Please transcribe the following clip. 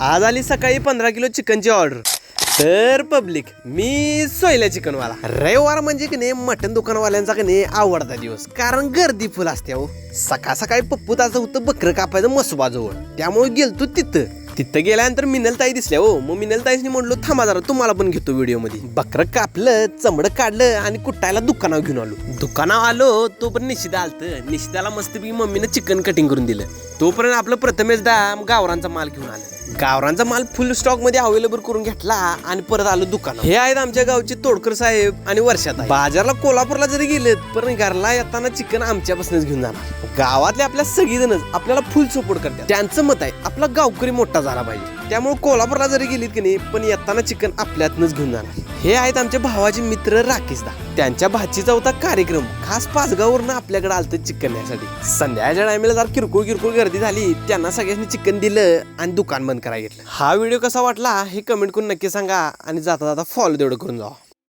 आज आली सकाळी पंधरा किलो चिकनची ऑर्डर. तर पब्लिक मी सोयल्या चिकनवाला. रविवार म्हणजे की नाही मटन दुकानवाल्यांचा की नाही आवडता दिवस. कारण गर्दी फुल असते हो सकाळ सकाळी पप्पू ताचं होतं बकरं कापायचं मसोबाजवळ. त्यामुळे गेलतो तिथं. तिथं गेल्यानंतर मिनलताई दिसल्या हो. मग मिनलताईसनी म्हणलो थांबा जरा तुम्हाला पण घेतो व्हिडिओमध्ये बकरं कापलं चमडं काढलं आणि कुटायला दुकानावर घेऊन आलो. दुकानावर आलो तोपर्यंत निशिदा आलतं. निशिदाला मस्तपैकी मम्मीनं चिकन कटिंग करून दिलं. तोपर्यंत आपलं प्रथमेशदा गावरांचा माल घेऊन आलं. गावरांचा माल फुल स्टॉकमध्ये अवेलेबल करून घेतला आणि परत आलो दुकान हे आहेत आमच्या गावचे तोडकर साहेब आणि वर्षात बाजारला कोल्हापूरला जरी गेलेत पण घरला येताना चिकन आमच्यापासूनच घेऊन जाणार. गावातले आपल्या सगळीजणच आपल्याला फुल सपोर्ट करतात. त्यांचं मत आहे आपला गावकरी मोठा झाला पाहिजे. त्यामुळे कोल्हापूरला जरी गेलीत की नाही पण येताना चिकन आपल्यातनच घेऊन जाणार. हे आहेत आमच्या भावाचे मित्र राकेश दा त्यांच्या भाचीचा होता कार्यक्रम. खास पाचगाववरून आपल्याकडे आलतं चिकन यासाठी संध्याकाळच्या टायमेला जर किरकोळ किरकोळ गर्दी झाली. त्यांना सगळ्यांनी चिकन दिलं आणि दुकान बंद करायला घेतलं. हा व्हिडिओ कसा वाटला हे कमेंट करून नक्की सांगा आणि जाता जाता फॉलो तेवढं करून जावा.